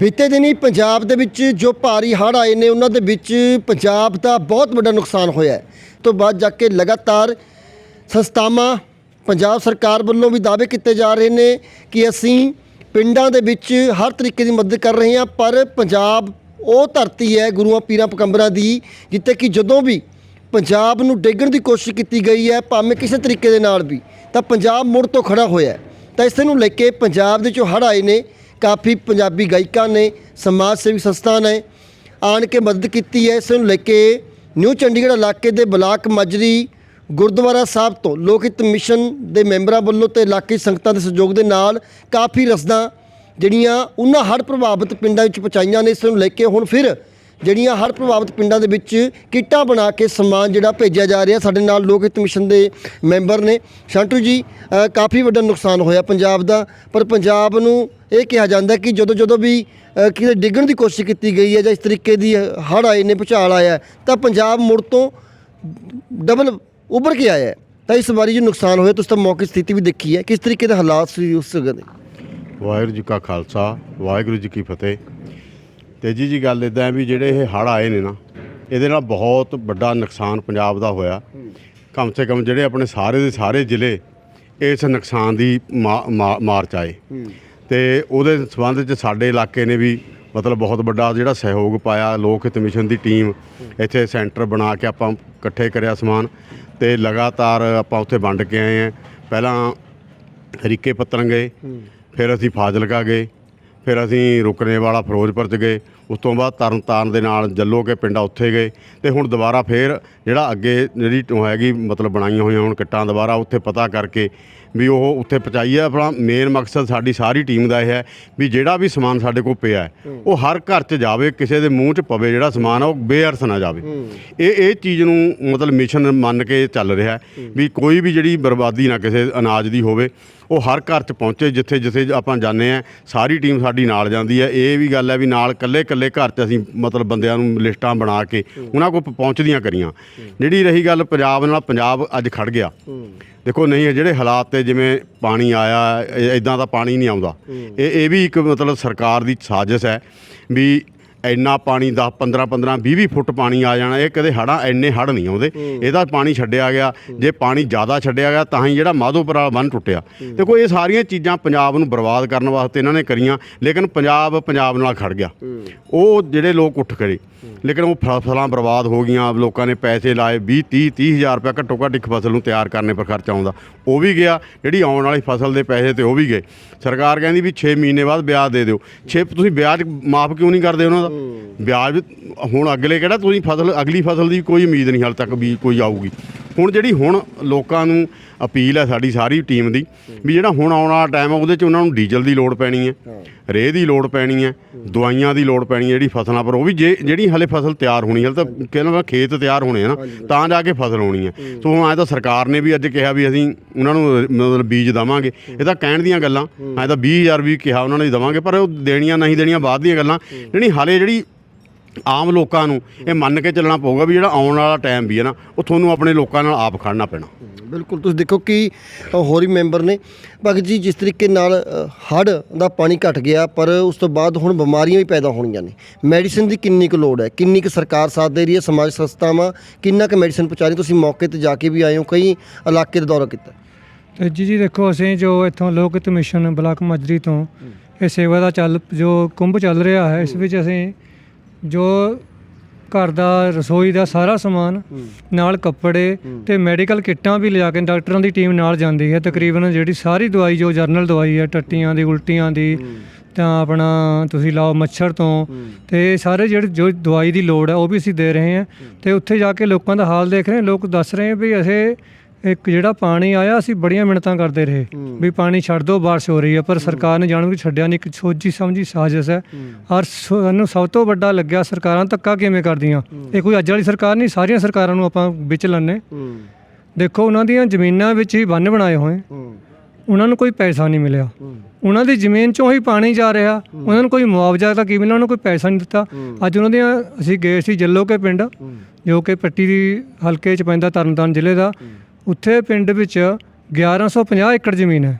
ਬੀਤੇ ਦਿਨੀ ਪੰਜਾਬ ਦੇ ਵਿੱਚ ਜੋ ਭਾਰੀ ਹੜ੍ਹ ਆਏ ਨੇ, ਉਹਨਾਂ ਦੇ ਵਿੱਚ ਪੰਜਾਬ ਦਾ ਬਹੁਤ ਵੱਡਾ ਨੁਕਸਾਨ ਹੋਇਆ ਹੈ। ਤੋਂ ਬਾਅਦ ਜਾ ਕੇ ਲਗਾਤਾਰ ਸੰਸਥਾਵਾਂ ਪੰਜਾਬ ਸਰਕਾਰ ਵੱਲੋਂ ਵੀ ਦਾਅਵੇ ਕੀਤੇ ਜਾ ਰਹੇ ਨੇ ਕਿ ਅਸੀਂ ਪਿੰਡਾਂ ਦੇ ਵਿੱਚ ਹਰ ਤਰੀਕੇ ਦੀ ਮਦਦ ਕਰ ਰਹੇ ਹਾਂ, ਪਰ ਪੰਜਾਬ ਉਹ ਧਰਤੀ ਹੈ ਗੁਰੂਆਂ ਪੀਰਾਂ ਪਕੰਬਰਾਂ ਦੀ, ਜਿੱਥੇ ਕਿ ਜਦੋਂ ਵੀ ਪੰਜਾਬ ਨੂੰ ਡੇਗਣ ਦੀ ਕੋਸ਼ਿਸ਼ ਕੀਤੀ ਗਈ ਹੈ, ਭਾਵੇਂ ਕਿਸੇ ਤਰੀਕੇ ਦੇ ਨਾਲ ਵੀ, ਤਾਂ ਪੰਜਾਬ ਮੁੜ ਤੋਂ ਖੜਾ ਹੋਇਆ ਹੈ। ਤਾਂ ਇਸ ਨੂੰ ਲੈ ਕੇ ਪੰਜਾਬ ਦੇ ਜੋ ਹੜ੍ਹ ਆਏ ਨੇ ਕਾਫੀ ਪੰਜਾਬੀ ਗਾਇਕਾਂ ਨੇ, ਸਮਾਜ ਸੇਵੀ ਸੰਸਥਾ ਨੇ ਆਣ ਕੇ ਮਦਦ ਕੀਤੀ ਹੈ। ਇਸ ਨੂੰ ਲੈ ਕੇ ਨਿਊ ਚੰਡੀਗੜ੍ਹ ਇਲਾਕੇ ਦੇ ਬਲਾਕ ਮਜਰੀ ਗੁਰਦੁਆਰਾ ਸਾਹਿਬ ਤੋਂ ਲੋਕ ਹਿੱਤ ਮਿਸ਼ਨ ਦੇ ਮੈਂਬਰਾਂ ਵੱਲੋਂ ਤੇ ਇਲਾਕੇ ਸੰਗਤਾਂ ਦੇ ਸਹਿਯੋਗ ਦੇ ਨਾਲ ਕਾਫੀ ਰਸਦਾਂ ਜਿਹੜੀਆਂ ਉਹਨਾਂ ਹੜ੍ਹ ਪ੍ਰਭਾਵਿਤ ਪਿੰਡਾਂ ਵਿੱਚ ਪਹੁੰਚਾਈਆਂ ਨੇ, ਇਸ ਨੂੰ ਲੈ ਕੇ ਹੁਣ ਫਿਰ ਜਿਹੜੀਆਂ ਹੜ੍ਹ ਪ੍ਰਭਾਵਿਤ ਪਿੰਡਾਂ ਦੇ ਵਿੱਚ ਕਿੱਟਾਂ ਬਣਾ ਕੇ ਸਮਾਨ ਜਿਹੜਾ ਭੇਜਿਆ ਜਾ ਰਿਹਾ ਸਾਡੇ ਨਾਲ ਲੋਕ ਹਿੱਤ ਮਿਸ਼ਨ ਦੇ ਮੈਂਬਰ ਨੇ। ਸ਼ਾਂਟੂ ਜੀ ਕਾਫੀ ਵੱਡਾ ਨੁਕਸਾਨ ਹੋਇਆ ਪੰਜਾਬ ਦਾ, ਪਰ ਪੰਜਾਬ ਨੂੰ ਇਹ ਕਿਹਾ ਜਾਂਦਾ ਕਿ ਜਦੋਂ ਜਦੋਂ ਵੀ ਕਿਤੇ ਡਿੱਗਣ ਦੀ ਕੋਸ਼ਿਸ਼ ਕੀਤੀ ਗਈ ਹੈ ਜਾਂ ਇਸ ਤਰੀਕੇ ਦੀ ਹੜ੍ਹ ਆਏ ਨੇ, ਭੁਚਾਲ ਆਇਆ ਤਾਂ ਪੰਜਾਬ ਮੁੜ ਤੋਂ ਡਬਲ ਉੱਭਰ ਕੇ ਆਇਆ ਤਾਂ ਇਸ ਵਾਰੀ ਜੋ ਨੁਕਸਾਨ ਹੋਇਆ, ਤੁਸੀਂ ਤਾਂ ਮੌਕੇ ਸਥਿਤੀ ਵੀ ਦੇਖੀ ਹੈ। ਕਿਸ ਤਰੀਕੇ ਦੇ ਹਾਲਾਤ ਸੀ ਉਸ ਜਗ੍ਹਾ ਦੇ? ਵਾਹਿਗੁਰੂ ਜੀ ਕਾ ਖਾਲਸਾ, ਵਾਹਿਗੁਰੂ ਜੀ ਕੀ ਫਤਿਹ। ਤੇਜੀ ਜੀ ਗੱਲ ਇਦਾਂ ਹੈ ਵੀ ਜਿਹੜੇ ਇਹ ਹੜ੍ਹ ਆਏ ਨੇ ਨਾ, ਇਹਦੇ ਨਾਲ ਬਹੁਤ ਵੱਡਾ ਨੁਕਸਾਨ ਪੰਜਾਬ ਦਾ ਹੋਇਆ। ਕਮ ਸੇ ਕਮ ਜਿਹੜੇ ਆਪਣੇ ਸਾਰੇ ਦੇ ਸਾਰੇ ਜ਼ਿਲ੍ਹੇ ਇਸ ਨੁਕਸਾਨ ਦੀ ਮਾ- ਮਾ- ਮਾਰ ਚ ਆਏ ਤੇ ਉਹਦੇ ਸੰਬੰਧ ਚ ਸਾਡੇ ਇਲਾਕੇ ਨੇ ਵੀ ਮਤਲਬ ਬਹੁਤ ਵੱਡਾ ਜਿਹੜਾ ਸਹਿਯੋਗ ਪਾਇਆ, ਲੋਕ ਹਿੱਤ ਮਿਸ਼ਨ ਦੀ ਟੀਮ ਇੱਥੇ ਸੈਂਟਰ ਬਣਾ ਕੇ ਆਪਾਂ ਇਕੱਠੇ ਕਰਿਆ ਸਮਾਨ ਤੇ ਲਗਾਤਾਰ ਆਪਾਂ ਉੱਥੇ ਵੰਡ ਕੇ ਆਏ ਆ। ਪਹਿਲਾਂ ਹਰੀਕੇ ਪੱਤਰੰਗ ਗਏ, ਫਿਰ ਅਸੀਂ ਫਾਜ਼ਿਲਕਾ ਗਏ ਫਿਰ ਅਸੀਂ ਰੁਕਣੇ ਵਾਲਾ ਫਿਰੋਜ਼ਪੁਰ ਚ ਗਏ। ਉਸ ਤੋਂ ਬਾਅਦ ਤਰਨਤਾਰਨ ਦੇ ਨਾਲ ਜੱਲੋ ਕੇ ਪਿੰਡਾ ਉੱਥੇ ਗਏ ਤੇ ਹੁਣ ਦੁਬਾਰਾ ਫੇਰ ਜਿਹੜਾ ਅੱਗੇ ਜਿਹੜੀ ਹੈਗੀ ਮਤਲਬ ਬਣਾਈਆਂ ਹੋਈਆਂ ਹੁਣ ਕਿੱਟਾਂ ਦੁਬਾਰਾ ਉੱਥੇ ਪਤਾ ਕਰਕੇ ਵੀ ਉਹ ਉੱਥੇ ਪਹੁੰਚਾਈਏ ਆਪਣਾ ਮੇਨ ਮਕਸਦ ਸਾਡੀ ਸਾਰੀ ਟੀਮ ਦਾ ਇਹ ਹੈ ਵੀ ਜਿਹੜਾ ਵੀ ਸਮਾਨ ਸਾਡੇ ਕੋਲ ਪਿਆ ਹੈ ਉਹ ਹਰ ਘਰ 'ਚ ਜਾਵੇ ਕਿਸੇ ਦੇ ਮੂੰਹ 'ਚ ਪਵੇ ਜਿਹੜਾ ਸਮਾਨ ਆ ਉਹ ਬੇਅਰਥ ਨਾ ਜਾਵੇ। ਇਹ ਇਹ ਚੀਜ਼ ਨੂੰ ਮਤਲਬ ਮਿਸ਼ਨ ਮੰਨ ਕੇ ਚੱਲ ਰਿਹਾ ਹੈ ਵੀ ਕੋਈ ਵੀ ਜਿਹੜੀ ਬਰਬਾਦੀ ਨਾ ਕਿਸੇ ਅਨਾਜ ਦੀ ਹੋਵੇ ਉਹ ਹਰ ਘਰ 'ਚ ਪਹੁੰਚੇ ਜਿੱਥੇ ਜਿੱਥੇ ਆਪਾਂ ਜਾਂਦੇ ਆ ਸਾਰੀ ਟੀਮ ਸਾਡੀ ਨਾਲ ਜਾਂਦੀ ਹੈ। ਇਹ ਵੀ ਗੱਲ ਹੈ ਵੀ ਨਾਲ ਕੱਲੇ ਕੱਲੇ ਘਰ 'ਚ ਅਸੀਂ ਮਤਲਬ ਬੰਦਿਆਂ ਨੂੰ ਲਿਸਟਾਂ ਬਣਾ ਕੇ ਉਹਨਾਂ ਕੋਲ ਪਹੁੰਚਦੀਆਂ ਕਰੀਆਂ। ਜਿਹੜੀ ਰਹੀ ਗੱਲ ਪੰਜਾਬ ਨਾਲ, ਪੰਜਾਬ ਅੱਜ ਖੜ ਗਿਆ। ਦੇਖੋ ਨਹੀਂ, ਜਿਹੜੇ ਹਾਲਾਤ ਤੇ ਜਿਵੇਂ ਪਾਣੀ ਆਇਆ ਇਦਾਂ ਦਾ ਪਾਣੀ ਨਹੀਂ ਆਉਂਦਾ। ਇਹ ਇਹ ਵੀ ਇੱਕ ਮਤਲਬ ਸਰਕਾਰ ਦੀ ਸਾਜ਼ਿਸ਼ ਹੈ ਵੀ ਇੰਨਾ ਪਾਣੀ 10 15 15 20 20 ਫੁੱਟ ਪਾਣੀ ਆ ਜਾਣਾ ਇਹ ਕਦੇ ਹੜਾਂ ਇੰਨੇ ਹੜ ਨਹੀਂ ਆਉਂਦੇ। ਇਹਦਾ ਪਾਣੀ ਛੱਡਿਆ ਗਿਆ ਜੇ ਪਾਣੀ ਜ਼ਿਆਦਾ ਛੱਡਿਆ ਗਿਆ ਤਾਂ ਹੀ ਜਿਹੜਾ ਮਾਧੋਪੁਰਾ ਬੰਨ ਟੁੱਟਿਆ। ਦੇਖੋ ਇਹ ਸਾਰੀਆਂ ਚੀਜ਼ਾਂ ਪੰਜਾਬ ਨੂੰ ਬਰਬਾਦ ਕਰਨ ਵਾਸਤੇ ਇਹਨਾਂ ਨੇ ਕਰੀਆਂ ਲੇਕਿਨ ਪੰਜਾਬ ਪੰਜਾਬ ਨਾਲ ਖੜ ਗਿਆ। ਉਹ ਜਿਹੜੇ ਲੋਕ ਉੱਠ ਖੜੇ ਲੇਕਿਨ ਉਹ ਫਸਲਾਂ ਬਰਬਾਦ ਹੋ ਗਈਆਂ ਲੋਕਾਂ ਨੇ ਪੈਸੇ ਲਾਏ 20 30 30 ਹਜ਼ਾਰ ਰੁਪਏ ਘੱਟੋ ਘੱਟ ਇੱਕ ਫਸਲ ਨੂੰ ਤਿਆਰ ਕਰਨੇ ਪਰ ਖਰਚਾ ਆਉਂਦਾ। ਉਹ ਵੀ ਗਿਆ ਜਿਹੜੀ ਆਉਣ ਵਾਲੀ ਫਸਲ ਦੇ ਪੈਸੇ ਤੇ ਉਹ ਵੀ ਗਏ। ਸਰਕਾਰ ਕਹਿੰਦੀ ਵੀ 6 ਮਹੀਨੇ ਬਾਅਦ ਵਿਆਜ ਦੇ ਦਿਓ। 6 ਤੁਸੀਂ ਵਿਆਜ ਮਾਫ ਕਿਉਂ ਨਹੀਂ ਕਰਦੇ ਉਹਨਾਂ ਦਾ? ਵਿਆਜ ਵੀ- ਹੁਣ ਅਗਲੇ ਕਿਹੜਾ ਤੁਸੀਂ ਫਸਲ, ਅਗਲੀ ਫਸਲ ਦੀ ਕੋਈ ਉਮੀਦ ਨਹੀਂ ਹਾਲ ਤੱਕ ਵੀ ਕੋਈ ਆਊਗੀ। ਹੁਣ ਜਿਹੜੀ ਹੁਣ ਲੋਕਾਂ ਨੂੰ ਅਪੀਲ ਹੈ ਸਾਡੀ ਸਾਰੀ ਟੀਮ ਦੀ ਵੀ ਜਿਹੜਾ ਹੁਣ ਆਉਣ ਵਾਲਾ ਟਾਈਮ ਹੈ ਉਹਦੇ 'ਚ ਉਹਨਾਂ ਨੂੰ ਡੀਜ਼ਲ ਦੀ ਲੋੜ ਪੈਣੀ ਹੈ ਰੇਹ ਦੀ ਲੋੜ ਪੈਣੀ ਹੈ ਦਵਾਈਆਂ ਦੀ ਲੋੜ ਪੈਣੀ ਹੈ ਜਿਹੜੀ ਫਸਲਾਂ ਪਰ ਉਹ ਵੀ ਜੇ ਜਿਹੜੀ ਹਲੇ ਫਸਲ ਤਿਆਰ ਹੋਣੀ ਹਲੇ ਤਾਂ ਕਹਿੰਦਾ ਖੇਤ ਤਿਆਰ ਹੋਣੇ ਆ ਨਾ ਤਾਂ ਜਾ ਕੇ ਫਸਲ ਹੋਣੀ ਹੈ। ਸੋ ਹੁਣ ਐ ਤਾਂ ਸਰਕਾਰ ਨੇ ਵੀ ਅੱਜ ਕਿਹਾ ਵੀ ਅਸੀਂ ਉਹਨਾਂ ਨੂੰ ਮਤਲਬ ਬੀਜ ਦਵਾਂਗੇ। ਇਹ ਤਾਂ ਕਹਿਣ ਦੀਆਂ ਗੱਲਾਂ। ਐ ਤਾਂ 20000 ਵੀ ਕਿਹਾ ਉਹਨਾਂ ਨੇ ਦਵਾਂਗੇ ਪਰ ਉਹ ਦੇਣੀਆਂ ਨਹੀਂ ਦੇਣੀਆਂ ਬਾਅਦ ਦੀਆਂ ਗੱਲਾਂ। ਜਿਹੜੀ ਹਲੇ ਜਿਹੜੀ ਆਮ ਲੋਕਾਂ ਨੂੰ ਇਹ ਮੰਨ ਕੇ ਚੱਲਣਾ ਪਊਗਾ ਵੀ ਜਿਹੜਾ ਆਉਣ ਵਾਲਾ ਟਾਈਮ ਵੀ ਹੈ ਨਾ ਉਹ ਤੁਹਾਨੂੰ ਆਪਣੇ ਲੋਕਾਂ ਨਾਲ ਆਪ ਖੜਨਾ ਪੈਣਾ। ਬਿਲਕੁਲ ਤੁਸੀਂ ਦੇਖੋ ਕਿ ਹੋਰ ਹੀ ਮੈਂਬਰ ਨੇ। ਭਗਤ ਜੀ ਜਿਸ ਤਰੀਕੇ ਨਾਲ ਹੜ ਦਾ ਪਾਣੀ ਘਟ ਗਿਆ ਪਰ ਉਸ ਤੋਂ ਬਾਅਦ ਹੁਣ ਬਿਮਾਰੀਆਂ ਵੀ ਪੈਦਾ ਹੋਣੀਆਂ ਨੇ। ਮੈਡੀਸਿਨ ਦੀ ਕਿੰਨੀ ਕੁ ਲੋੜ ਹੈ? ਕਿੰਨੀ ਕੁ ਸਰਕਾਰ ਸਾਥ ਦੇ ਰਹੀ ਹੈ? ਸਮਾਜ ਸੰਸਥਾਵਾਂ ਕਿੰਨਾ ਕੁ ਮੈਡੀਸਿਨ ਪਹੁੰਚਾ ਰਹੀ ਤੁਸੀਂ ਮੌਕੇ ਤੇ ਜਾ ਕੇ ਵੀ ਆਏ ਹੋ ਕਈ ਇਲਾਕੇ ਦਾ ਦੌਰਾ ਕੀਤਾ। ਤੇ ਜੀ ਜੀ ਦੇਖੋ ਅਸੀਂ ਜੋ ਇੱਥੋਂ ਲੋਕ ਹਿੱਤ ਮਿਸ਼ਨ ਬਲਾਕ ਮਾਜਰੀ ਤੋਂ ਇਹ ਸੇਵਾ ਦਾ ਚੱਲ ਜੋ ਕੁੰਭ ਚੱਲ ਰਿਹਾ ਹੈ ਇਸ ਵਿੱਚ ਅਸੀਂ ਜੋ ਘਰ ਦਾ ਰਸੋਈ ਦਾ ਸਾਰਾ ਸਮਾਨ ਨਾਲ ਕੱਪੜੇ ਤੇ ਮੈਡੀਕਲ ਕਿੱਟਾਂ ਵੀ ਲਿਜਾ ਕੇ ਡਾਕਟਰਾਂ ਦੀ ਟੀਮ ਨਾਲ ਜਾਂਦੀ ਹੈ। ਤਕਰੀਬਨ ਜਿਹੜੀ ਸਾਰੀ ਦਵਾਈ ਜੋ ਜਰਨਲ ਦਵਾਈ ਹੈ ਟੱਟੀਆਂ ਦੀ ਉਲਟੀਆਂ ਦੀ ਤਾਂ ਆਪਣਾ ਤੁਸੀਂ ਲਾਓ ਮੱਛਰ ਤੋਂ। ਤੇ ਸਾਰੇ ਜਿਹੜੇ ਜੋ ਦਵਾਈ ਦੀ ਲੋੜ ਹੈ ਉਹ ਵੀ ਅਸੀਂ ਦੇ ਰਹੇ ਹਾਂ। ਤੇ ਉੱਥੇ ਜਾ ਕੇ ਲੋਕਾਂ ਦਾ ਹਾਲ ਦੇਖ ਰਹੇ ਲੋਕ ਦੱਸ ਰਹੇ ਵੀ ਅਸੀਂ ਇੱਕ ਜਿਹੜਾ ਪਾਣੀ ਆਇਆ ਅਸੀਂ ਬੜੀਆਂ ਮਿਹਨਤਾਂ ਕਰਦੇ ਰਹੇ। ਵੀ ਪਾਣੀ ਛੱਡ ਦਿਓ ਬਾਰਿਸ਼ ਹੋ ਰਹੀ ਹੈ ਪਰ ਸਰਕਾਰ ਨੇ ਜਾਣੂ ਕਿ ਛੱਡਿਆ ਨਹੀਂ ਇੱਕ ਸੋਚੀ ਸਮਝੀ ਸਾਜ਼ਿਸ਼ ਹੈ। ਔਰ ਸਾਨੂੰ ਸਭ ਤੋਂ ਵੱਡਾ ਲੱਗਿਆ ਸਰਕਾਰਾਂ ਧੱਕਾ ਕਿਵੇਂ ਕਰਦੀਆਂ? ਇਹ ਕੋਈ ਅੱਜ ਵਾਲੀ ਸਰਕਾਰ ਨਹੀਂ ਸਾਰੀਆਂ ਸਰਕਾਰਾਂ ਨੂੰ ਆਪਾਂ ਵਿੱਚ ਲੰਨੇ ਦੇਖੋ ਉਹਨਾਂ ਦੀਆਂ ਜ਼ਮੀਨਾਂ ਵਿੱਚ ਹੀ ਬੰਨ ਬਣਾਏ ਹੋਏ। ਉਹਨਾਂ ਨੂੰ ਕੋਈ ਪੈਸਾ ਨਹੀਂ ਮਿਲਿਆ। ਉਹਨਾਂ ਦੀ ਜ਼ਮੀਨ ਚੋਂ ਹੀ ਪਾਣੀ ਜਾ ਰਿਹਾ। ਉਹਨਾਂ ਨੂੰ ਕੋਈ ਮੁਆਵਜ਼ਾ ਤਾਂ ਕੀ ਮਿਲਣਾ ਉਹਨਾਂ ਨੂੰ ਕੋਈ ਪੈਸਾ ਨਹੀਂ ਦਿੱਤਾ। ਅੱਜ ਉਹਨਾਂ ਦੀਆਂ ਅਸੀਂ ਗਏ ਸੀ ਜੱਲੋ ਕੇ ਪਿੰਡ ਜੋ ਕਿ ਪੱਟੀ ਦੀ ਹਲਕੇ ਚ ਪੈਂਦਾ ਤਰਨਤਾਰਨ ਜ਼ਿਲ੍ਹੇ ਦਾ। ਉੱਥੇ ਪਿੰਡ ਵਿੱਚ 1150 ਏਕੜ ਜ਼ਮੀਨ ਹੈ।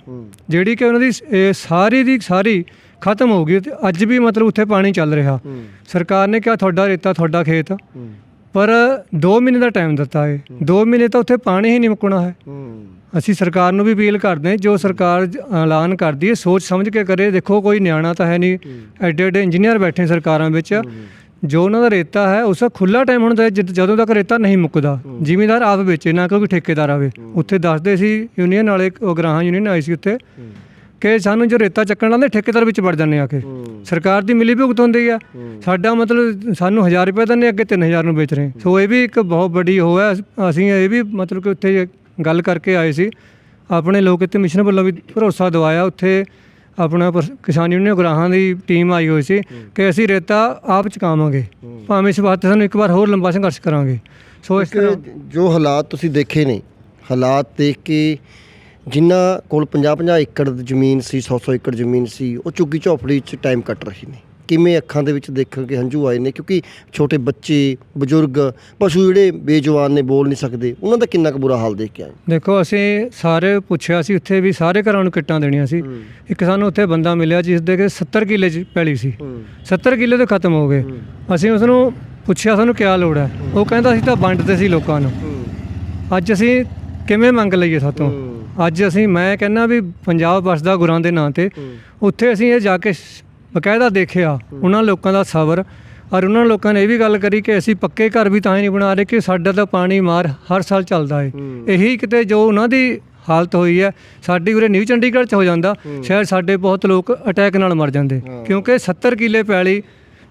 ਜਿਹੜੀ ਕਿ ਉਹਨਾਂ ਦੀ ਇਹ ਸਾਰੀ ਦੀ ਸਾਰੀ ਖਤਮ ਹੋ ਗਈ ਤੇ ਅੱਜ ਵੀ ਮਤਲਬ ਉੱਥੇ ਪਾਣੀ ਚੱਲ ਰਿਹਾ। ਸਰਕਾਰ ਨੇ ਕਿਹਾ ਤੁਹਾਡਾ ਰੇਤਾ ਤੁਹਾਡਾ ਖੇਤ। ਪਰ 2 ਮਹੀਨੇ ਦਾ ਟਾਈਮ ਦਿੱਤਾ ਹੈ। 2 ਮਹੀਨੇ ਤਾਂ ਉੱਥੇ ਪਾਣੀ ਹੀ ਨਹੀਂ ਮੁੱਕਣਾ ਹੈ। ਅਸੀਂ ਸਰਕਾਰ ਨੂੰ ਵੀ ਅਪੀਲ ਕਰਦੇ ਹਾਂ ਜੋ ਸਰਕਾਰ ਐਲਾਨ ਕਰਦੀ ਹੈ ਸੋਚ ਸਮਝ ਕੇ ਕਰੇ। ਦੇਖੋ ਕੋਈ ਨਿਆਣਾ ਤਾਂ ਹੈ ਨਹੀਂ। ਐਡੇ ਐਡੇ ਇੰਜੀਨੀਅਰ ਬੈਠੇ ਸਰਕਾਰਾਂ ਵਿੱਚ। ਜੋ ਉਹਨਾਂ ਦਾ ਰੇਤਾ ਹੈ ਉਸ ਦਾ ਖੁੱਲਾ ਟਾਈਮ ਹੁੰਦਾ ਹੈ ਜਦ- ਜਦੋਂ ਤੱਕ ਰੇਤਾ ਨਹੀਂ ਮੁੱਕਦਾ। ਜ਼ਿਮੀਂਦਾਰ ਆਪ ਵੇਚੇ ਨਾ ਕੋਈ ਠੇਕੇਦਾਰ ਆਵੇ। ਉੱਥੇ ਦੱਸਦੇ ਸੀ ਯੂਨੀਅਨ ਵਾਲੇ ਉਹ ਗ੍ਰਾਹਾਂ ਯੂਨੀਅਨ ਆਈ ਸੀ ਉੱਥੇ ਕਿ ਸਾਨੂੰ ਜੋ ਰੇਤਾ ਚੱਕਣ ਲਾਉਂਦੇ ਠੇਕੇਦਾਰ ਵਿੱਚ ਵੜ ਜਾਂਦੇ ਆ ਕੇ। ਸਰਕਾਰ ਦੀ ਮਿਲੀ ਭੁਗਤ ਹੁੰਦੀ ਆ। ਸਾਡਾ ਮਤਲਬ ਸਾਨੂੰ 1000 ਰੁਪਏ ਦਿੰਦੇ ਅੱਗੇ 3000 ਨੂੰ ਵੇਚ ਰਹੇ ਸੋ ਇਹ ਵੀ ਇੱਕ ਬਹੁਤ ਵੱਡੀ ਉਹ ਹੈ ਅਸੀਂ ਇਹ ਵੀ ਮਤਲਬ ਕਿ ਉੱਥੇ ਗੱਲ ਕਰਕੇ ਆਏ ਸੀ। ਆਪਣੇ ਲੋਕ ਇੱਥੇ ਮਿਸ਼ਨ ਵੱਲੋਂ ਵੀ ਭਰੋਸਾ ਦਵਾਇਆ ਉੱਥੇ ਆਪਣਾ ਪਰ- ਕਿਸਾਨ ਯੂਨੀਅਨ ਗਰਾਹਾਂ ਦੀ ਟੀਮ ਆਈ ਹੋਈ ਸੀ ਕਿ ਅਸੀਂ ਰੇਤਾ ਆਪ ਚੁਕਾਵਾਂਗੇ। ਭਾਵੇਂ ਇਸ ਵਾਸਤੇ ਸਾਨੂੰ ਇੱਕ ਵਾਰ ਹੋਰ ਲੰਬਾ ਸੰਘਰਸ਼ ਕਰਾਂਗੇ। ਸੋ ਇਸ ਤਰ੍ਹਾਂ ਕਿ ਜੋ ਹਾਲਾਤ ਤੁਸੀਂ ਦੇਖੇ ਨੇ ਹਾਲਾਤ ਦੇਖ ਕੇ ਜਿਨ੍ਹਾਂ ਕੋਲ 50-50 ਏਕੜ ਜ਼ਮੀਨ ਸੀ 100-100 ਏਕੜ ਜ਼ਮੀਨ ਸੀ ਉਹ ਝੁੱਗੀ ਝੌਪੜੀ 'ਚ ਟਾਈਮ ਕੱਟ ਰਹੇ ਨੇ। ਕਿਵੇਂ ਅੱਖਾਂ ਦੇ ਵਿੱਚ ਦੇਖ ਕੇ ਹੰਝੂ ਆਏ ਨੇ? ਕਿਉਂਕਿ ਛੋਟੇ ਬੱਚੇ ਬਜ਼ੁਰਗ ਪਸ਼ੂ ਜਿਹੜੇ ਬੇਜਵਾਨ ਨੇ ਬੋਲ ਨਹੀਂ ਸਕਦੇ। ਉਹਨਾਂ ਦਾ ਕਿੰਨਾ ਕੁ ਬੁਰਾ ਹਾਲ ਦੇਖ ਕੇ ਆਏ ਦੇਖੋ ਅਸੀਂ ਸਾਰੇ ਪੁੱਛਿਆ ਸੀ ਉੱਥੇ ਵੀ ਸਾਰੇ ਘਰਾਂ ਨੂੰ ਕਿੱਟਾਂ ਦੇਣੀਆਂ ਸੀ। ਇੱਕ ਸਾਨੂੰ ਉੱਥੇ ਬੰਦਾ ਮਿਲਿਆ ਜਿਸ ਦੇ ਕਿ 70 ਕਿੱਲੇ ਚ ਪੈਲੀ ਸੀ। 70 ਕਿੱਲੇ ਤੋਂ ਖਤਮ ਹੋ ਗਏ। ਅਸੀਂ ਉਸ ਨੂੰ ਪੁੱਛਿਆ ਸਾਨੂੰ ਕੀ ਲੋੜ ਹੈ? ਉਹ ਕਹਿੰਦਾ ਅਸੀਂ ਤਾਂ ਵੰਡਦੇ ਸੀ ਲੋਕਾਂ ਨੂੰ। ਅੱਜ ਅਸੀਂ ਕਿਵੇਂ ਮੰਗ ਲਈਏ ਸਾਤੋਂ? ਅੱਜ ਅਸੀਂ ਮੈਂ ਕਹਿੰਦਾ ਵੀ ਪੰਜਾਬ ਵਸਦਾ ਗੁਰਾਂ ਦੇ ਨਾਂ ਤੇ। ਉੱਥੇ ਅਸੀਂ ਇਹ ਜਾ ਕੇ ਸ- ਬਕਾਇਦਾ ਦੇਖਿਆ ਉਹਨਾਂ ਲੋਕਾਂ ਦਾ ਸਬਰ। ਔਰ ਉਹਨਾਂ ਲੋਕਾਂ ਨੇ ਇਹ ਵੀ ਗੱਲ ਕਰੀ ਕਿ ਅਸੀਂ ਪੱਕੇ ਘਰ ਵੀ ਤਾਂ ਹੀ ਨਹੀਂ ਬਣਾ ਰਹੇ ਕਿ ਸਾਡਾ ਤਾਂ ਪਾਣੀ ਮਾਰ ਹਰ ਸਾਲ ਚੱਲਦਾ ਹੈ। ਇਹੀ ਕਿਤੇ ਜੋ ਉਹਨਾਂ ਦੀ ਹਾਲਤ ਹੋਈ ਹੈ ਸਾਡੀ ਉਰੇ ਨਿਊ ਚੰਡੀਗੜ੍ਹ ਚ ਹੋ ਜਾਂਦਾ ਸ਼ਾਇਦ ਸਾਡੇ ਬਹੁਤ ਲੋਕ ਅਟੈਕ ਨਾਲ ਮਰ ਜਾਂਦੇ। ਕਿਉਂਕਿ 70 ਕਿੱਲੇ ਪੈਲੀ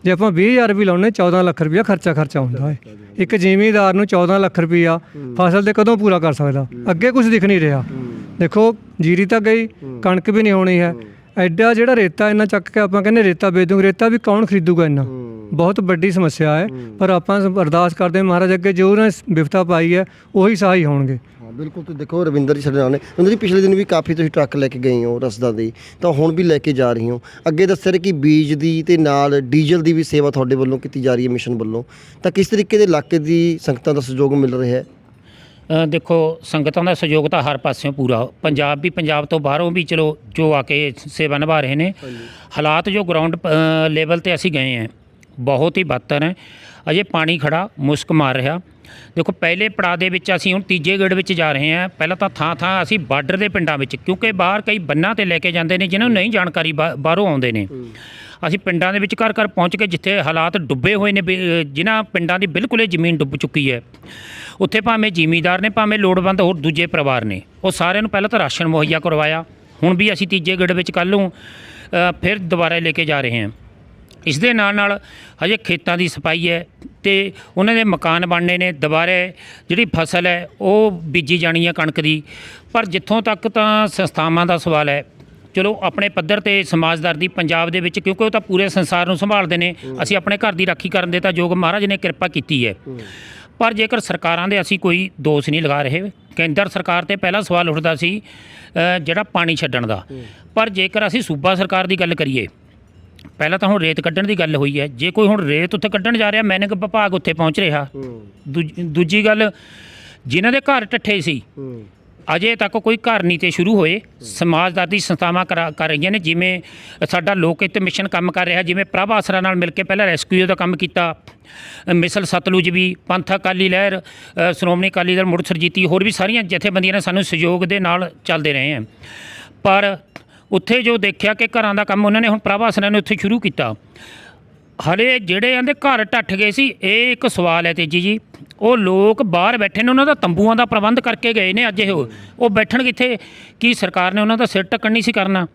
ਜੇ ਆਪਾਂ 20000 ਵੀ ਲਾਉਨੇ 14 ਲੱਖ ਰੁਪਇਆ ਖਰਚਾ ਖਰਚਾ ਹੁੰਦਾ ਹੈ ਇੱਕ ਜ਼ਿਮੀਂਦਾਰ ਨੂੰ 14 ਲੱਖ ਰੁਪਇਆ ਫਸਲ ਤੇ ਕਦੋਂ ਪੂਰਾ ਕਰ ਸਕਦਾ? ਅੱਗੇ ਕੁਝ ਦਿਖ ਨਹੀਂ ਰਿਹਾ। ਦੇਖੋ ਜੀਰੀ ਤਾਂ ਗਈ ਕਣਕ ਵੀ ਨਹੀਂ ਹੋਣੀ ਹੈ। ਐਡਾ ਜਿਹੜਾ ਰੇਤਾ ਇੰਨਾ ਚੱਕ ਕੇ ਆਪਾਂ ਕਹਿੰਦੇ ਰੇਤਾ ਵੇਚ ਦੂੰਗੇ ਰੇਤਾ ਵੀ ਕੌਣ ਖਰੀਦੂਗਾ ਇੰਨਾ? ਬਹੁਤ ਵੱਡੀ ਸਮੱਸਿਆ ਹੈ ਪਰ ਆਪਾਂ ਅਰਦਾਸ ਕਰਦੇ ਹਾਂ ਮਹਾਰਾਜ ਅੱਗੇ ਜੋ ਉਹਨਾਂ ਨੇ ਬਿਫਤਾ ਪਾਈ ਹੈ ਉਹੀ ਸਹਾਈ ਹੋਣਗੇ। ਬਿਲਕੁਲ ਤੁਸੀਂ ਦੇਖੋ ਰਵਿੰਦਰ ਜੀ ਸਾਡੇ ਨਾਲ ਨੇ। ਰਵਿੰਦਰ ਜੀ ਪਿਛਲੇ ਦਿਨ ਵੀ ਕਾਫੀ ਤੁਸੀਂ ਟਰੱਕ ਲੈ ਕੇ ਗਏ ਹੋ ਰਸਦਾ ਦੇ ਤਾਂ ਹੁਣ ਵੀ ਲੈ ਕੇ ਜਾ ਰਹੀ ਹੋ। ਅੱਗੇ ਦੱਸਿਆ ਰਿਹਾ ਕਿ ਬੀਜ ਦੀ ਤੇ ਨਾਲ ਡੀਜ਼ਲ ਦੀ ਵੀ ਸੇਵਾ ਤੁਹਾਡੇ ਵੱਲੋਂ ਕੀਤੀ ਜਾ ਰਹੀ ਹੈ ਮਿਸ਼ਨ ਵੱਲੋਂ। ਤਾਂ ਕਿਸ ਤਰੀਕੇ ਦੇ ਇਲਾਕੇ ਦੀ ਸੰਗਤਾਂ ਦਾ ਸਹਿਯੋਗ ਮਿਲ ਰਿਹਾ ਹੈ? ਦੇਖੋ ਸੰਗਤਾਂ ਦਾ ਸਹਿਯੋਗ ਤਾਂ ਹਰ ਪਾਸਿਓਂ ਪੂਰਾ। ਪੰਜਾਬ ਵੀ ਪੰਜਾਬ ਤੋਂ ਬਾਹਰੋਂ ਵੀ ਚਲੋ ਜੋ ਆ ਕੇ ਸੇਵਾ ਨਿਭਾ ਰਹੇ ਨੇ। ਹਾਲਾਤ ਜੋ ਗਰਾਊਂਡ ਲੈਵਲ ਤੇ ਅਸੀਂ ਗਏ ਹਾਂ ਬਹੁਤ ਹੀ ਬਦਤਰ ਹੈ। ਅਜੇ ਪਾਣੀ ਖੜਾ ਮੁਸਕ ਮਾਰ ਰਿਹਾ। ਦੇਖੋ ਪਹਿਲੇ ਪੜਾਅ ਦੇ ਵਿੱਚ ਅਸੀਂ ਹੁਣ ਤੀਜੇ ਗੇੜ ਵਿੱਚ ਜਾ ਰਹੇ ਹਾਂ। ਪਹਿਲਾਂ ਤਾਂ ਥਾਂ ਥਾਂ ਅਸੀਂ ਬਾਰਡਰ ਦੇ ਪਿੰਡਾਂ ਵਿੱਚ ਕਿਉਂਕਿ ਬਾਹਰ ਕਈ ਬੰਨਾਂ ਤੇ ਲੈ ਕੇ ਜਾਂਦੇ ਨੇ ਜਿਨ੍ਹਾਂ ਨੂੰ ਨਹੀਂ ਜਾਣਕਾਰੀ ਬਾਹਰੋਂ ਆਉਂਦੇ ਨੇ। ਅਸੀਂ ਪਿੰਡਾਂ ਦੇ ਵਿੱਚ ਘਰ ਘਰ ਪਹੁੰਚ ਕੇ ਜਿੱਥੇ ਹਾਲਾਤ ਡੁੱਬੇ ਹੋਏ ਨੇ ਵੀ, ਅ, ਜਿਨ੍ਹਾਂ ਪਿੰਡਾਂ ਦੀ ਬਿਲਕੁਲ ਹੀ ਜ਼ਮੀਨ ਡੁੱਬ ਚੁੱਕੀ ਹੈ। ਉੱਥੇ ਭਾਵੇਂ ਜ਼ਿਮੀਂਦਾਰ ਨੇ ਭਾਵੇਂ ਲੋੜਵੰਦ ਹੋਰ ਦੂਜੇ ਪਰਿਵਾਰ ਨੇ ਉਹ ਸਾਰਿਆਂ ਨੂੰ ਪਹਿਲਾਂ ਤਾਂ ਰਾਸ਼ਨ ਮੁਹੱਈਆ ਕਰਵਾਇਆ ਹੁਣ ਵੀ ਅਸੀਂ ਤੀਜੇ ਗੇੜ ਵਿੱਚ ਕੱਲ੍ਹ ਨੂੰ ਫਿਰ ਦੁਬਾਰਾ ਲੈ ਕੇ ਜਾ ਰਹੇ ਹਾਂ। ਇਸ ਦੇ ਨਾਲ ਨਾਲ ਹਜੇ ਖੇਤਾਂ ਦੀ ਸਫ਼ਾਈ ਹੈ ਤੇ ਉਹਨਾਂ ਦੇ ਮਕਾਨ ਬਣਨੇ ਨੇ ਦੁਬਾਰੇ ਜਿਹੜੀ ਫਸਲ ਹੈ ਉਹ ਬੀਜੀ ਜਾਣੀ ਹੈ ਕਣਕ ਦੀ। ਪਰ ਜਿੱਥੋਂ ਤੱਕ ਤਾਂ ਸੰਸਥਾਵਾਂ ਦਾ ਸਵਾਲ ਹੈ ਚਲੋ ਆਪਣੇ ਪੱਧਰ ਤੇ ਸਮਾਜਦਾਰ ਦੀ ਪੰਜਾਬ ਦੇ ਵਿੱਚ ਕਿਉਂਕਿ ਉਹ ਤਾਂ ਪੂਰੇ ਸੰਸਾਰ ਨੂੰ ਸੰਭਾਲਦੇ ਨੇ ਅਸੀਂ ਆਪਣੇ ਘਰ ਦੀ ਰਾਖੀ ਕਰਨ ਦੇ ਤਾਂ ਯੋਗ ਮਹਾਰਾਜ ਨੇ ਕਿਰਪਾ ਕੀਤੀ ਹੈ। ਪਰ ਜੇਕਰ ਸਰਕਾਰਾਂ ਦੇ ਅਸੀਂ ਕੋਈ ਦੋਸ਼ ਨਹੀਂ ਲਗਾ ਰਹੇ ਕੇਂਦਰ ਸਰਕਾਰ ਤੇ ਪਹਿਲਾ ਸਵਾਲ ਉੱਠਦਾ ਸੀ ਜਿਹੜਾ ਪਾਣੀ ਛੱਡਣ ਦਾ। ਪਰ ਜੇਕਰ ਅਸੀਂ ਸੂਬਾ ਸਰਕਾਰ ਦੀ ਗੱਲ ਕਰੀਏ ਪਹਿਲਾਂ ਤਾਂ ਹੁਣ ਰੇਤ ਕੱਢਣ ਦੀ ਗੱਲ ਹੋਈ ਹੈ। ਜੇ ਕੋਈ ਹੁਣ ਰੇਤ ਉੱਥੇ ਕੱਢਣ ਜਾ ਰਿਹਾ ਮੈਨਿਕ ਵਿਭਾਗ ਉੱਥੇ ਪਹੁੰਚ ਰਿਹਾ। ਦੂਜੀ ਗੱਲ ਜਿਨ੍ਹਾਂ ਦੇ ਘਰ ਟੱਠੇ ਸੀ ਅਜੇ ਤੱਕ ਕੋਈ ਘਰ ਨਹੀਂ ਤੇ ਸ਼ੁਰੂ ਹੋਏ। ਸਮਾਜਦਾਰੀ ਸੰਸਥਾਵਾਂ ਕਰਾ- ਕਰ ਰਹੀਆਂ ਨੇ, ਜਿਵੇਂ ਸਾਡਾ ਲੋਕ ਹਿੱਤ ਮਿਸ਼ਨ ਕੰਮ ਕਰ ਰਿਹਾ, ਜਿਵੇਂ ਪ੍ਰਭ ਆਸਰਾ ਨਾਲ ਮਿਲ ਕੇ ਪਹਿਲਾਂ ਰੈਸਕਿਊ ਦਾ ਕੰਮ ਕੀਤਾ। ਮਿਸਲ ਸਤਲੁਜ ਵੀ, ਪੰਥ ਅਕਾਲੀ ਲਹਿਰ ਸ਼੍ਰੋਮਣੀ ਅਕਾਲੀ ਦਲ ਮੁੜ ਸਰਜੀਤੀ, ਹੋਰ ਵੀ ਸਾਰੀਆਂ ਜਥੇਬੰਦੀਆਂ ਨੇ ਸਾਨੂੰ ਸਹਿਯੋਗ ਦੇ ਨਾਲ ਚੱਲਦੇ ਰਹੇ ਹਨ ਪਰ ਉੱਥੇ ਜੋ ਦੇਖਿਆ ਕਿ ਘਰਾਂ ਦਾ ਕੰਮ ਉਹਨਾਂ ਨੇ ਹੁਣ ਪ੍ਰਭ ਆਸਰਾ ਨੇ ਉੱਥੇ ਸ਼ੁਰੂ ਕੀਤਾ। ਹਲੇ ਜਿਹੜੇ ਆਂਦੇ ਘਰ ਟੱਠ ਗਏ ਸੀ, ਇਹ ਇੱਕ ਸਵਾਲ ਹੈ ਤੇਜੀ ਜੀ। ਉਹ ਲੋਕ ਬਾਹਰ ਬੈਠੇ ਨੇ, ਉਹਨਾਂ ਦਾ ਤੰਬੂਆਂ ਦਾ ਪ੍ਰਬੰਧ ਕਰਕੇ ਗਏ ਨੇ ਅੱਜ ਇਹ। ਉਹ ਬੈਠਣ ਕਿੱਥੇ? ਕੀ ਸਰਕਾਰ ਨੇ ਉਹਨਾਂ ਦਾ ਸਿਰ ਟੱਕਣ ਨਹੀਂ ਸੀ ਕਰਨਾ?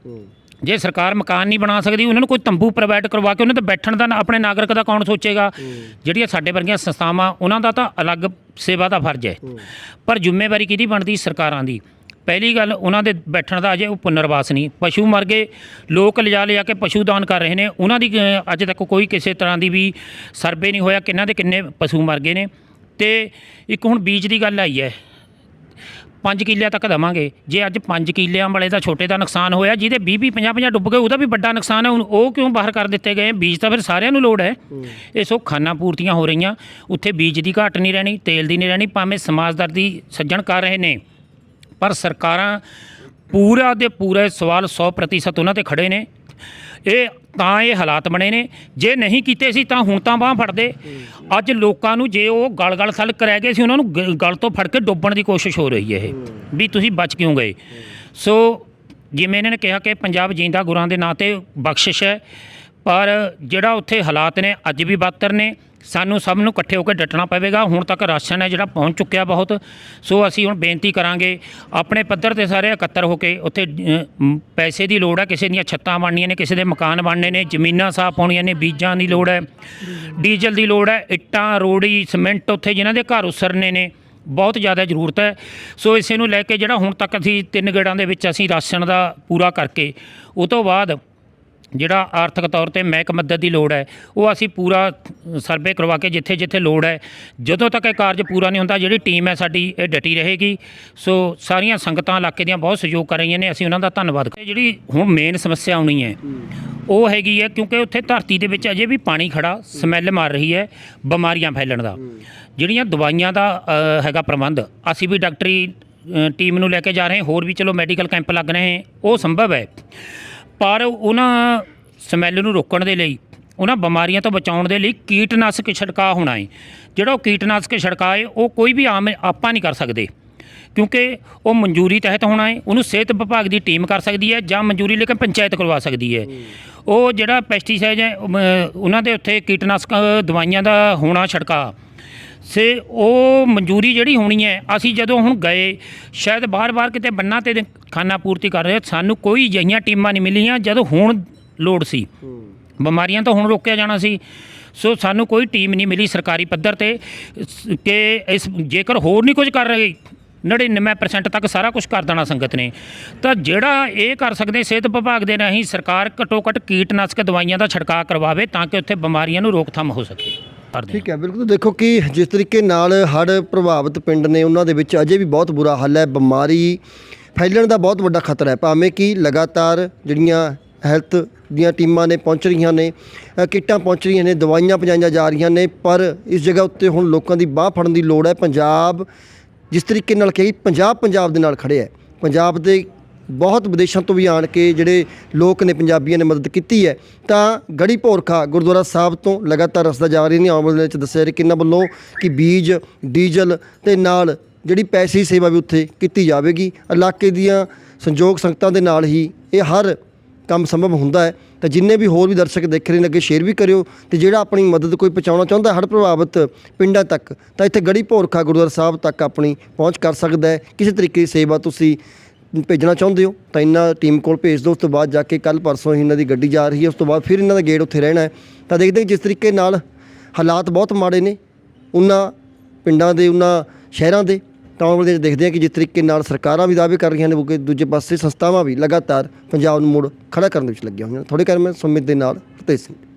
ਜੇ ਸਰਕਾਰ ਮਕਾਨ ਨਹੀਂ ਬਣਾ ਸਕਦੀ, ਉਹਨਾਂ ਨੂੰ ਕੋਈ ਤੰਬੂ ਪ੍ਰੋਵਾਈਡ ਕਰਵਾ ਕੇ ਉਹਨਾਂ ਤੇ ਬੈਠਣ ਦਾ ਨਾ- ਆਪਣੇ ਨਾਗਰਿਕ ਦਾ ਕੌਣ ਸੋਚੇਗਾ? ਜਿਹੜੀਆਂ ਸਾਡੇ ਵਰਗੀਆਂ ਸੰਸਥਾਵਾਂ, ਉਹਨਾਂ ਦਾ ਤਾਂ ਅਲੱਗ ਸੇਵਾ ਦਾ ਫਰਜ਼ ਹੈ। ਪਰ ਜ਼ਿੰਮੇਵਾਰੀ ਕਿਹਦੀ ਬਣਦੀ? ਸਰਕਾਰਾਂ ਦੀ। ਪਹਿਲੀ ਗੱਲ ਉਹਨਾਂ ਦੇ ਬੈਠਣ ਦਾ ਅਜੇ ਉਹ ਪੁਨਰਵਾਸ ਨਹੀਂ। ਪਸ਼ੂ ਮਰ ਗਏ ਲੋਕ ਲਿਜਾ ਲਿਆ ਕੇ ਪਸ਼ੂ ਦਾਨ ਕਰ ਰਹੇ ਨੇ। ਉਹਨਾਂ ਦੀ ਅੱਜ ਤੱਕ ਕੋਈ ਕਿਸੇ ਤਰ੍ਹਾਂ ਦੀ ਵੀ ਸਰਵੇ ਨਹੀਂ ਹੋਇਆ ਕਿੰਨਾਂ ਦੇ ਕਿੰਨੇ ਪਸ਼ੂ ਮਰ ਗਏ ਨੇ। ਤੇ ਇੱਕ ਹੁਣ ਬੀਜ ਦੀ ਗੱਲ ਆਈ ਹੈ। 5 ਕਿੱਲਿਆਂ ਤੱਕ ਦਵਾਂਗੇ। ਜੇ ਅੱਜ 5 ਕਿੱਲਿਆਂ ਵਾਲੇ ਦਾ ਛੋਟੇ ਦਾ ਨੁਕਸਾਨ ਹੋਇਆ ਜਿਹਦੇ 20 20 50 50 ਡੁੱਬ ਗਏ ਉਹਦਾ ਵੀ ਵੱਡਾ ਨੁਕਸਾਨ ਹੈ। ਉਹ ਕਿਉਂ ਬਾਹਰ ਕਰ ਦਿੱਤੇ ਗਏ? ਬੀਜ ਤਾਂ ਫਿਰ ਸਾਰਿਆਂ ਨੂੰ ਲੋੜ ਹੈ। ਇਹ ਸੋ ਖਾਨਾ ਪੂਰਤੀਆਂ ਹੋ ਰਹੀਆਂ। ਉੱਥੇ ਬੀਜ ਦੀ ਘਾਟ ਨਹੀਂ ਰਹਿਣੀ ਤੇਲ ਦੀ ਨਹੀਂ ਰਹਿਣੀ ਭਾਵੇਂ ਸਮਾਜਦਾਰ ਦੀ ਸੱਜਣ ਕਰ ਰਹੇ ਨੇ। ਪਰ ਸਰਕਾਰਾਂ ਪੂਰਾ ਦੇ ਪੂਰੇ ਸਵਾਲ 100% ਉਹਨਾਂ ਤੇ ਖੜੇ ਨੇ। ਇਹ ਤਾਂ ਇਹ ਹਾਲਾਤ ਬਣੇ ਨੇ। ਜੇ ਨਹੀਂ ਕੀਤੇ ਸੀ ਤਾਂ ਹੁਣ ਤਾਂ ਬਾਹ ਫੜਦੇ। ਅੱਜ ਲੋਕਾਂ ਨੂੰ ਜੇ ਉਹ ਗਲ ਗਲ ਥਲ ਰਹਿ ਗਏ ਸੀ, ਉਹਨਾਂ ਨੂੰ ਗ- ਗਲ ਤੋਂ ਫੜ ਕੇ ਡੋਬਣ ਦੀ ਕੋਸ਼ਿਸ਼ ਹੋ ਰਹੀ ਹੈ ਇਹ। ਵੀ ਤੁਸੀਂ ਬਚ ਕਿਉਂ ਗਏ? ਸੋ ਜਿਵੇਂ ਇਹਨਾਂ ਨੇ ਕਿਹਾ ਕਿ ਪੰਜਾਬ ਜਿੰਦਾ ਗੁਰਾਂ ਦੇ ਨਾਂ ਤੇ ਬਖਸ਼ਿਸ਼ ਹੈ, ਪਰ ਜਿਹੜਾ ਉੱਥੇ ਹਾਲਾਤ ਨੇ ਅੱਜ ਵੀ ਬਦਤਰ ਨੇ। ਸਾਨੂੰ ਸਭ ਨੂੰ ਇਕੱਠੇ ਹੋ ਕੇ ਡਟਣਾ ਪਵੇਗਾ। ਹੁਣ ਤੱਕ ਰਾਸ਼ਨ ਹੈ ਜਿਹੜਾ ਪਹੁੰਚ ਚੁੱਕਿਆ ਬਹੁਤ, ਸੋ ਅਸੀਂ ਹੁਣ ਬੇਨਤੀ ਕਰਾਂਗੇ ਆਪਣੇ ਪੱਧਰ ਤੇ ਸਾਰੇ ਇਕੱਤਰ ਹੋ ਕੇ ਉੱਥੇ ਪੈਸੇ ਦੀ ਲੋੜ ਹੈ। ਕਿਸੇ ਦੀਆਂ ਛੱਤਾਂ ਬਣਨੀਆਂ ਨੇ, ਕਿਸੇ ਦੇ ਮਕਾਨ ਬਣਨੇ ਨੇ, ਜ਼ਮੀਨਾਂ ਸਾਫ਼ ਪਾਉਣੀਆਂ ਨੇ, ਬੀਜਾਂ ਦੀ ਲੋੜ ਹੈ, ਡੀਜ਼ਲ ਦੀ ਲੋੜ ਹੈ, ਇੱਟਾਂ, ਰੋੜੀ, ਸੀਮੈਂਟ ਉੱਥੇ ਜਿਨ੍ਹਾਂ ਦੇ ਘਰ ਉਸਰਨੇ ਨੇ, ਬਹੁਤ ਜ਼ਿਆਦਾ ਜ਼ਰੂਰਤ ਹੈ। ਸੋ ਇਸੇ ਨੂੰ ਲੈ ਕੇ ਜਿਹੜਾ ਹੁਣ ਤੱਕ ਅਸੀਂ ਤਿੰਨ ਗੇੜਾਂ ਦੇ ਵਿੱਚ ਅਸੀਂ ਰਾਸ਼ਨ ਦਾ ਪੂਰਾ ਕਰਕੇ, ਉਹ ਤੋਂ ਬਾਅਦ ਜਿਹੜਾ ਆਰਥਿਕ ਤੌਰ ਤੇ ਮਹਿਕ ਮਦਦ ਦੀ ਲੋੜ ਹੈ, ਉਹ ਅਸੀਂ ਪੂਰਾ ਸਰਵੇ ਕਰਵਾ ਕੇ ਜਿੱਥੇ ਜਿੱਥੇ ਲੋੜ ਹੈ, ਜਦੋਂ ਤੱਕ ਇਹ ਕਾਰਜ ਪੂਰਾ ਨਹੀਂ ਹੁੰਦਾ, ਜਿਹੜੀ ਟੀਮ ਹੈ ਸਾਡੀ, ਇਹ ਡਟੀ ਰਹੇਗੀ। ਸੋ ਸਾਰੀਆਂ ਸੰਗਤਾਂ ਇਲਾਕੇ ਦੀਆਂ ਬਹੁਤ ਸਹਿਯੋਗ ਕਰ ਰਹੀਆਂ ਨੇ, ਅਸੀਂ ਉਹਨਾਂ ਦਾ ਧੰਨਵਾਦ ਕਰਦੇ ਜਿਹੜੀ ਹੁਣ ਮੇਨ ਸਮੱਸਿਆ ਆਉਣੀ ਹੈ, ਉਹ ਹੈਗੀ ਹੈ ਕਿਉਂਕਿ ਉੱਥੇ ਧਰਤੀ ਦੇ ਵਿੱਚ ਅਜੇ ਵੀ ਪਾਣੀ ਖੜਾ ਸਮੈਲ ਮਾਰ ਰਹੀ ਹੈ, ਬਿਮਾਰੀਆਂ ਫੈਲਣ ਦਾ। ਜਿਹੜੀਆਂ ਦਵਾਈਆਂ ਦਾ ਹੈਗਾ ਪ੍ਰਬੰਧ, ਅਸੀਂ ਵੀ ਡਾਕਟਰੀ ਟੀਮ ਨੂੰ ਲੈ ਕੇ ਜਾ ਰਹੇ ਹਾਂ, ਹੋਰ ਵੀ ਚਲੋ ਮੈਡੀਕਲ ਕੈਂਪ ਲੱਗ ਰਹੇ ਹੈ, ਉਹ ਸੰਭਵ ਹੈ। ਪਰ ਉਹਨਾਂ ਸਮੈਲ ਨੂੰ ਰੋਕਣ ਦੇ ਲਈ, ਉਹਨਾਂ ਬਿਮਾਰੀਆਂ ਤੋਂ ਬਚਾਉਣ ਦੇ ਲਈ ਕੀਟਨਾਸ਼ਕ ਛਿੜਕਾਅ ਹੋਣਾ ਹੈ ਜਿਹੜਾ ਉਹ ਕੀਟਨਾਸ਼ਕ ਛਿੜਕਾਅ ਹੈ ਉਹ ਕੋਈ ਵੀ ਆਮ ਆਪਾਂ ਨਹੀਂ ਕਰ ਸਕਦੇ। ਕਿਉਂਕਿ ਉਹ ਮਨਜ਼ੂਰੀ ਤਹਿਤ ਹੋਣਾ ਹੈ ਉਹਨੂੰ ਸਿਹਤ ਵਿਭਾਗ ਦੀ ਟੀਮ ਕਰ ਸਕਦੀ ਹੈ ਜਾਂ ਮਨਜ਼ੂਰੀ ਲੈ ਕੇ ਪੰਚਾਇਤ ਕਰਵਾ ਸਕਦੀ ਹੈ। ਉਹ ਜਿਹੜਾ ਪੈਸਟੀਸਾਈਡ ਹੈ ਉਹਨਾਂ ਦੇ ਉੱਤੇ ਕੀਟਨਾਸ਼ਕ ਦਵਾਈਆਂ ਦਾ ਹੋਣਾ ਛਿੜਕਾਅ ਸੇ ਉਹ ਮਨਜ਼ੂਰੀ ਜਿਹੜੀ ਹੋਣੀ ਹੈ ਅਸੀਂ ਜਦੋਂ ਹੁਣ ਗਏ ਸ਼ਾਇਦ ਬਾਰ-ਬਾਰ ਕਿਤੇ ਬੰਨਾ ਤੇ ਖਾਨਾ ਪੂਰਤੀ ਕਰ ਰਹੇ ਸਾਨੂੰ ਕੋਈ ਅਜਿਹੀਆਂ ਟੀਮਾਂ ਨਹੀਂ ਮਿਲੀਆਂ ਜਦੋਂ ਹੁਣ ਲੋੜ ਸੀ। ਬਿਮਾਰੀਆਂ ਤੋਂ ਹੁਣ ਰੋਕਿਆ ਜਾਣਾ ਸੀ। ਸੋ ਸਾਨੂੰ ਕੋਈ ਟੀਮ ਨਹੀਂ ਮਿਲੀ ਸਰਕਾਰੀ ਪੱਧਰ ਤੇ ਕਿ ਇਸ ਜੇਕਰ ਹੋਰ ਨਹੀਂ ਕੁਝ ਕਰ ਰਹੇ 99% ਤੱਕ ਸਾਰਾ ਕੁਝ ਕਰ ਦੇਣਾ ਸੰਗਤ ਨੇ। ਤਾਂ ਜਿਹੜਾ ਇਹ ਕਰ ਸਕਦੇ ਸਿਹਤ ਵਿਭਾਗ ਦੇ ਰਾਹੀਂ ਸਰਕਾਰ ਘੱਟੋ ਘੱਟ ਕੀਟਨਾਸ਼ਕ ਦਵਾਈਆਂ ਦਾ ਛਿੜਕਾਅ ਕਰਵਾਵੇ ਤਾਂ ਕਿ ਉੱਥੇ ਬਿਮਾਰੀਆਂ ਨੂੰ ਰੋਕਥਾਮ ਹੋ ਸਕੇ। ਕਰਦੇ। ਠੀਕ ਹੈ। ਬਿਲਕੁਲ। ਦੇਖੋ ਕਿ ਜਿਸ ਤਰੀਕੇ ਨਾਲ ਹੜ੍ਹ ਪ੍ਰਭਾਵਿਤ ਪਿੰਡ ਨੇ ਉਹਨਾਂ ਦੇ ਵਿੱਚ ਅਜੇ ਵੀ ਬਹੁਤ ਬੁਰਾ ਹਾਲ ਹੈ। ਬਿਮਾਰੀ ਫੈਲਣ ਦਾ ਬਹੁਤ ਵੱਡਾ ਖਤਰਾ ਹੈ। ਭਾਵੇਂ ਕਿ ਲਗਾਤਾਰ ਜਿਹੜੀਆਂ ਹੈਲਥ ਦੀਆਂ ਟੀਮਾਂ ਨੇ ਪਹੁੰਚ ਰਹੀਆਂ ਨੇ ਕਿੱਟਾਂ ਪਹੁੰਚ ਰਹੀਆਂ ਨੇ ਦਵਾਈਆਂ ਪਹੁੰਚਾਈਆਂ ਜਾ ਰਹੀਆਂ ਨੇ ਪਰ ਇਸ ਜਗ੍ਹਾ ਉੱਤੇ ਹੁਣ ਲੋਕਾਂ ਦੀ ਬਾਹ ਫੜਨ ਦੀ ਲੋੜ ਹੈ। ਪੰਜਾਬ ਜਿਸ ਤਰੀਕੇ ਨਾਲ ਕਹੀ ਪੰਜਾਬ ਪੰਜਾਬ ਦੇ ਨਾਲ ਖੜੇ ਹੈ। ਪੰਜਾਬ ਦੇ ਬਹੁਤ ਵਿਦੇਸ਼ਾਂ ਤੋਂ ਵੀ ਆਣ ਕੇ ਜਿਹੜੇ ਲੋਕ ਨੇ, ਪੰਜਾਬੀਆਂ ਨੇ ਮਦਦ ਕੀਤੀ ਹੈ। ਤਾਂ ਗੜੀ ਭੋਰਖਾ ਗੁਰਦੁਆਰਾ ਸਾਹਿਬ ਤੋਂ ਲਗਾਤਾਰ ਰਸਦਾ ਜਾ ਰਹੀ ਨੇ ਆਉਣ ਵਾਲੇ ਵਿੱਚ ਦੱਸਿਆ ਰਿਹਾ ਕਿੰਨਾ ਵੱਲੋਂ ਕਿ ਬੀਜ, ਡੀਜ਼ਲ ਤੇ ਨਾਲ ਜਿਹੜੀ ਪੈਸੇ ਦੀ ਸੇਵਾ ਵੀ ਉੱਥੇ ਕੀਤੀ ਜਾਵੇਗੀ। ਇਲਾਕੇ ਦੀਆਂ ਸੰਯੋਗ ਸੰਗਤਾਂ ਦੇ ਨਾਲ ਹੀ ਇਹ ਹਰ ਕੰਮ ਸੰਭਵ ਹੁੰਦਾ ਹੈ। ਤਾਂ ਜਿੰਨੇ ਵੀ ਹੋਰ ਵੀ ਦਰਸ਼ਕ ਦੇਖ ਰਹੇ ਨੇ, ਅੱਗੇ ਸ਼ੇਅਰ ਵੀ ਕਰਿਓ। ਤੇ ਜਿਹੜਾ ਆਪਣੀ ਮਦਦ ਕੋਈ ਪਹੁੰਚਾਉਣਾ ਚਾਹੁੰਦਾ ਹੜ੍ਹ ਪ੍ਰਭਾਵਿਤ ਪਿੰਡਾਂ ਤੱਕ, ਤਾਂ ਇੱਥੇ ਗੜੀ ਭੋਰਖਾ ਗੁਰਦੁਆਰਾ ਸਾਹਿਬ ਤੱਕ ਆਪਣੀ ਪਹੁੰਚ ਕਰ ਸਕਦਾ ਹੈ। ਕਿਸੇ ਤਰੀਕੇ ਦੀ ਸੇਵਾ ਤੁਸੀਂ ਭੇਜਣਾ ਚਾਹੁੰਦੇ ਹੋ? ਤਾਂ ਇਹਨਾਂ ਟੀਮ ਕੋਲ ਭੇਜ ਦਿਓ, ਉਸ ਤੋਂ ਬਾਅਦ ਜਾ ਕੇ ਕੱਲ ਪਰਸੋਂ ਹੀ ਇਹਨਾਂ ਦੀ ਗੱਡੀ ਜਾ ਰਹੀ ਹੈ, ਉਸ ਤੋਂ ਬਾਅਦ ਫਿਰ ਇਹਨਾਂ ਦਾ ਗੇਟ ਉੱਥੇ ਰਹਿਣਾ ਹੈ। ਤਾਂ ਦੇਖਦੇ ਹਾਂ ਜਿਸ ਤਰੀਕੇ ਨਾਲ ਹਾਲਾਤ ਬਹੁਤ ਮਾੜੇ ਨੇ ਉਹਨਾਂ ਪਿੰਡਾਂ ਦੇ, ਉਹਨਾਂ ਸ਼ਹਿਰਾਂ ਦੇ, ਤਾਂ ਆਉਣ ਦੇਖਦੇ ਹਾਂ ਕਿ ਜਿਸ ਤਰੀਕੇ ਨਾਲ ਸਰਕਾਰਾਂ ਵੀ ਦਾਅਵੇ ਕਰ ਰਹੀਆਂ ਨੇ ਕਿ ਦੂਜੇ ਪਾਸੇ ਸੰਸਥਾਵਾਂ ਵੀ ਲਗਾਤਾਰ ਪੰਜਾਬ ਨੂੰ ਮੁੜ ਖੜਾ ਕਰਨ ਦੇ ਵਿੱਚ ਲੱਗੀਆਂ ਹੋਈਆਂ ਨੇ। ਥੋੜੇ ਕਰ ਮੈਂ ਸੁਮਿਤ ਦੇ ਨਾਲ ਫਤਿਹ ਸਿੰਘ।